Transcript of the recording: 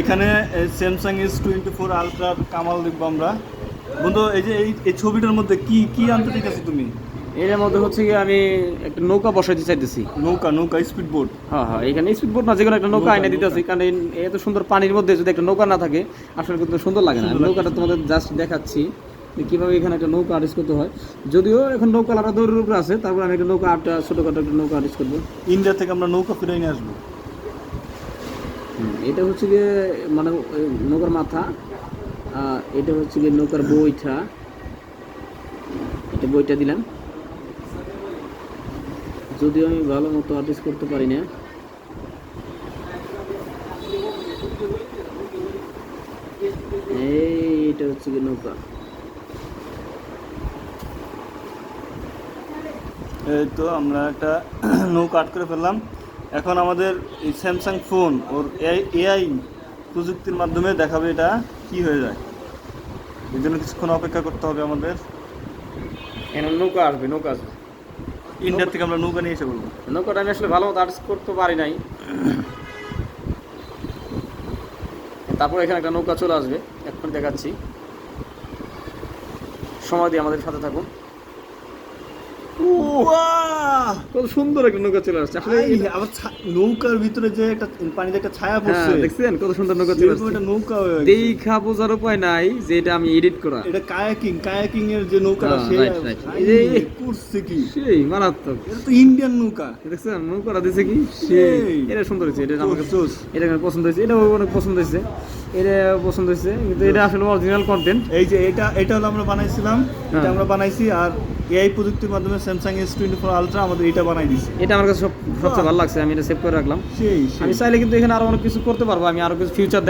এখানে Samsung S twenty four আলট্রার কামাল দেখব আমরা। বন্ধু এই যে এই এই ছবিটার মধ্যে কি কি আনতে চাইতেছো তুমি? এর মধ্যে হচ্ছে কি আমি একটা নৌকা বসাইতে চাইতেছি। নৌকা নৌকা স্পিড বোট হ্যাঁ হ্যাঁ এখানে স্পিড বোট না যে কোনো একটা নৌকা আইনে দিতেছি কারণ এত সুন্দর পানির মধ্যে যদি একটা নৌকা না থাকে আসলে কিন্তু সুন্দর লাগে না। নৌকাটা তোমাদের জাস্ট দেখাচ্ছি কীভাবে এখানে একটা নৌকা আর্টিস্ট করতে হয়। যদিও এখন নৌকা আলাদা দৌড়ের উপরে আছে তারপর আমি একটা নৌকা আটটা ছোটোখাটো একটা নৌকা আর্টিস্ট করব। ইন্ডিয়া থেকে আমরা নৌকা ফিরে নিয়ে আসব। এটা হচ্ছে গিয়ে মানে নৌকার মাথা এটা হচ্ছে গিয়ে নৌকার বইটা। এটা বইটা দিলাম। যদিও আমি ভালো মতো আর্টিস্ট করতে পারি না। এই, এটা হচ্ছে গিয়ে নৌকা। এই তো আমরা একটা নৌকা আট করে ফেললাম। এখন আমাদের এই স্যামসাং ফোন ওর এআই প্রযুক্তির মাধ্যমে দেখাবে এটা কি হয়ে যায়। এই জন্য কিছুক্ষণ অপেক্ষা করতে হবে আমাদের। নৌকা আসবে নৌকা আসবে। ইন্ডিয়ার থেকে আমরা নৌকা নিয়ে এসে বলব। নৌকাটা আমি আসলে ভালো মতো আর্টিস্ট করতে পারি নাই। তারপর এখানে একটা নৌকা চলে আসবে এখন দেখাচ্ছি। সময় দিয়ে আমাদের সাথে থাকুন। কত সুন্দর একটা নৌকা চলে আসছে। আসলে আবার নৌকার ভিতরে যে একটা পানিতে একটা ছায়া হ্যাঁ, পড়ছে। দেখছেন? কত সুন্দর নৌকা চলে আসছে। একটা নৌকা দেখা বোঝার উপায় নাই যে এটা আমি এডিট করা। এটা কায়াকিং কায়াকিং এর যে নৌকাটা হ্যাঁ, সে right, right. ভাই, এই করছে কি? সেই মারাত্মক। এটা তো ইন্ডিয়ান নৌকা। দেখছেন? নৌকাটা দিছে কি? সেই। সেই এটা সুন্দর হয়েছে। এটা আমাকে। এটা আমার পছন্দ হয়েছে। এটাও অনেক পছন্দ হয়েছে। এটা পছন্দ হয়েছে। কিন্তু এটা আসলে অরিজিনাল কন্টেন্ট এই যে এটা এটা হলো আমরা বানাইছিলাম। এটা হ্যাঁ। আমরা বানাইছি আর এআই প্রযুক্তির মাধ্যমে Samsung S twenty four ultra আমাদের এটা বানাই দিছে। এটা আমার কাছে সব সবচেয়ে ভালো লাগছে আমি এটা সেভ করে রাখলাম। সেই আমি চাইলে কিন্তু এখানে আরও অনেক কিছু করতে পারব আমি আরও কিছু ফিউচার